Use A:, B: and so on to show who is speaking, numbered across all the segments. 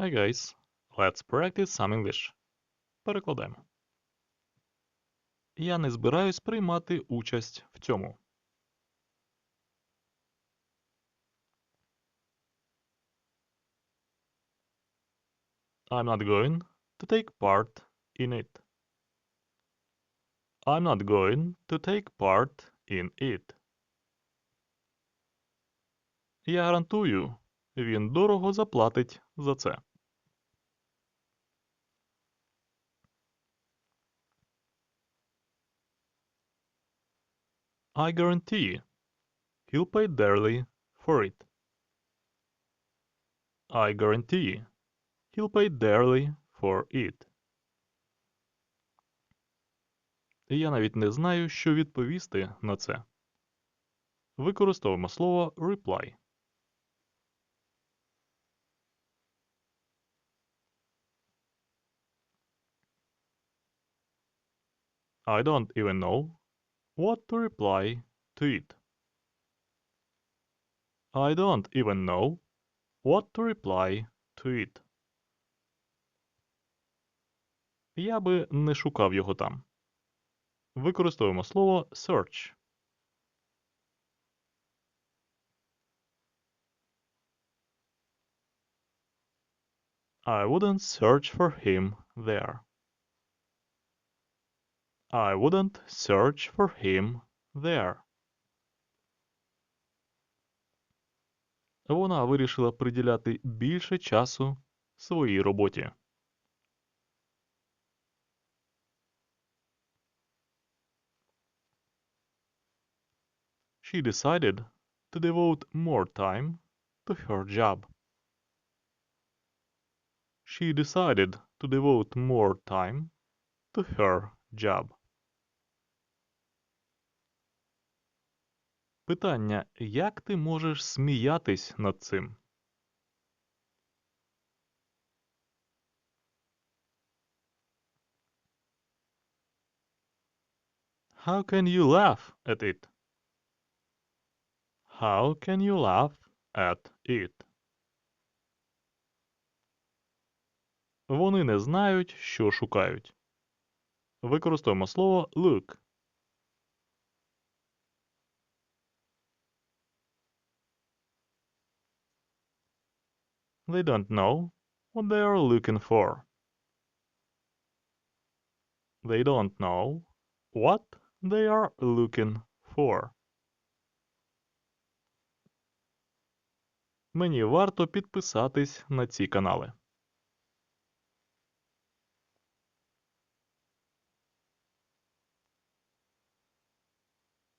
A: Hi guys, let's practice some English. Перекладаємо. Я не збираюсь приймати участь в цьому. I'm not going to take part in it. I'm not going to take part in it. Я гарантую, він дорого заплатить за це. I guarantee he'll pay dearly for it. I guarantee he'll pay dearly for it. Я навіть не знаю, що відповісти на це. Використовуємо слово reply. I don't even know what to reply to it. I don't even know what to reply to it. Я би не шукав його там. Використовуємо слово search. I wouldn't search for him there. I wouldn't search for him there. Вона вирішила приділяти більше часу своїй роботі. She decided to devote more time to her job. She decided to devote more time to her job. Питання: як ти можеш сміятись над цим? How can you laugh at it? How can you laugh at it? Вони не знають, що шукають. Використовуємо слово look. They don't know what they are looking for. They don't know what they are looking for. Мені варто підписатись на ці канали.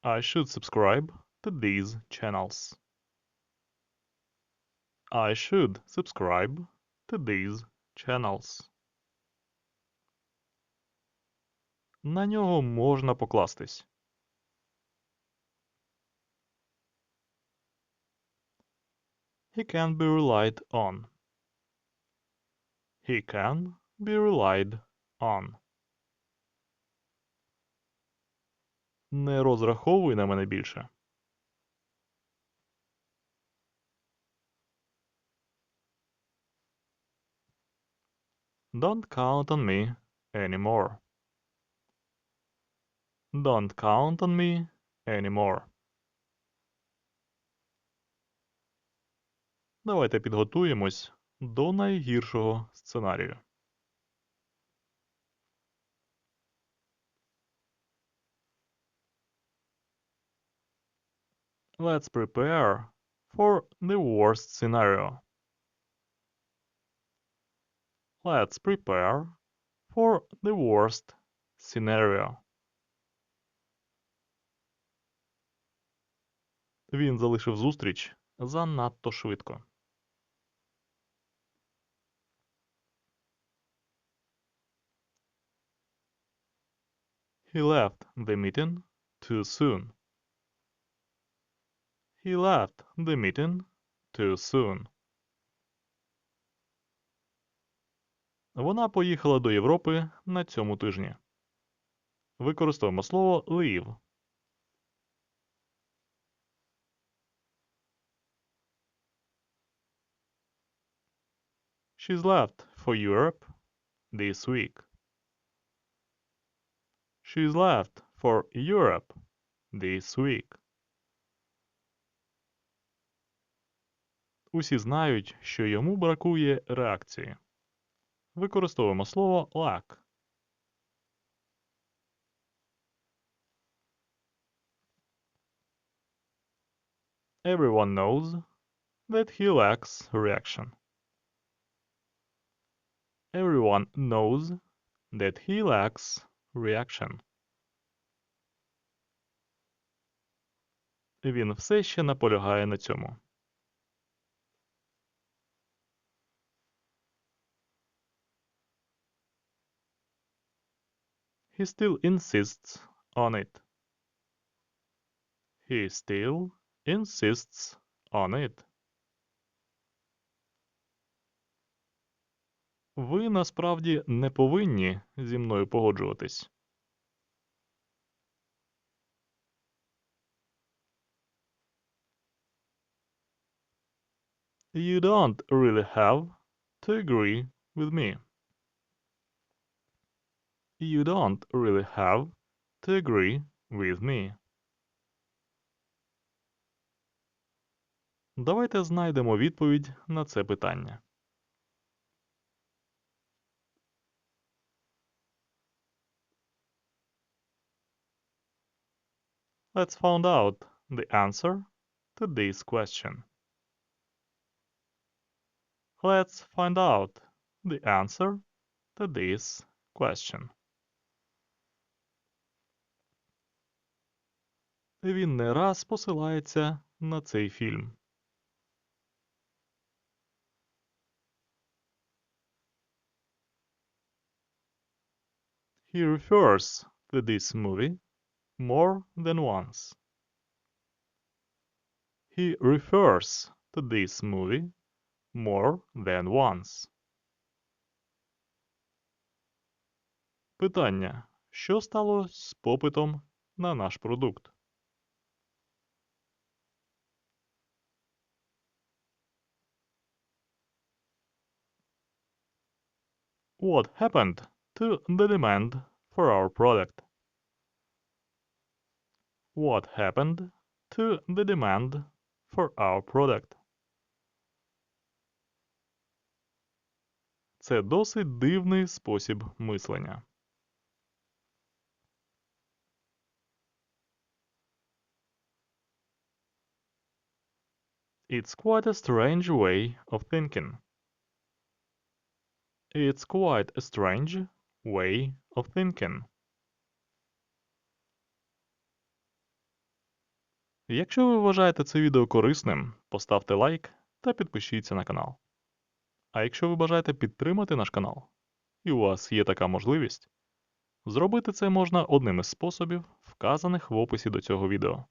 A: I should subscribe to these channels. I should subscribe to these channels. На нього можна покластись. He can be relied on. He can be relied on. Не розраховуй на мене більше. Don't count on me anymore. Don't count on me anymore. Давайте підготуємось до найгіршого сценарію. Let's prepare for the worst scenario. Let's prepare for the worst scenario. Він залишив зустріч занадто швидко. He left the meeting too soon. He left the meeting too soon. Вона поїхала до Європи на цьому тижні. Використовуємо слово leave. She's left for Europe this week. She's left for Europe this week. Усі знають, що йому бракує реакції. Використовуємо слово lack. Everyone knows that he lacks reaction. Everyone knows that he lacks reaction. Він все ще наполягає на цьому. He still insists on it. He still insists on it. Ви насправді не повинні зі мною погоджуватись. You don't really have to agree with me. You don't really have to agree with me. Давайте знайдемо відповідь на це питання. Let's find out the answer to this question. Let's find out the answer to this question. Він не раз посилається на цей фільм. He refers to this movie more than once. He refers to this movie more than once. Питання. Що стало з попитом на наш продукт? What happened to the demand for our product? What happened to the demand for our product? Це досить дивний спосіб мислення. It's quite a strange way of thinking. It's quite a strange way of thinking. Якщо ви вважаєте це відео корисним, поставте лайк та підпишіться на канал. А якщо ви бажаєте підтримати наш канал, і у вас є така можливість, зробити це можна одним із способів, вказаних в описі до цього відео.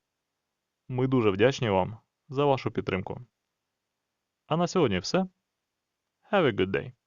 A: Ми дуже вдячні вам за вашу підтримку. А на сьогодні все. Have a good day.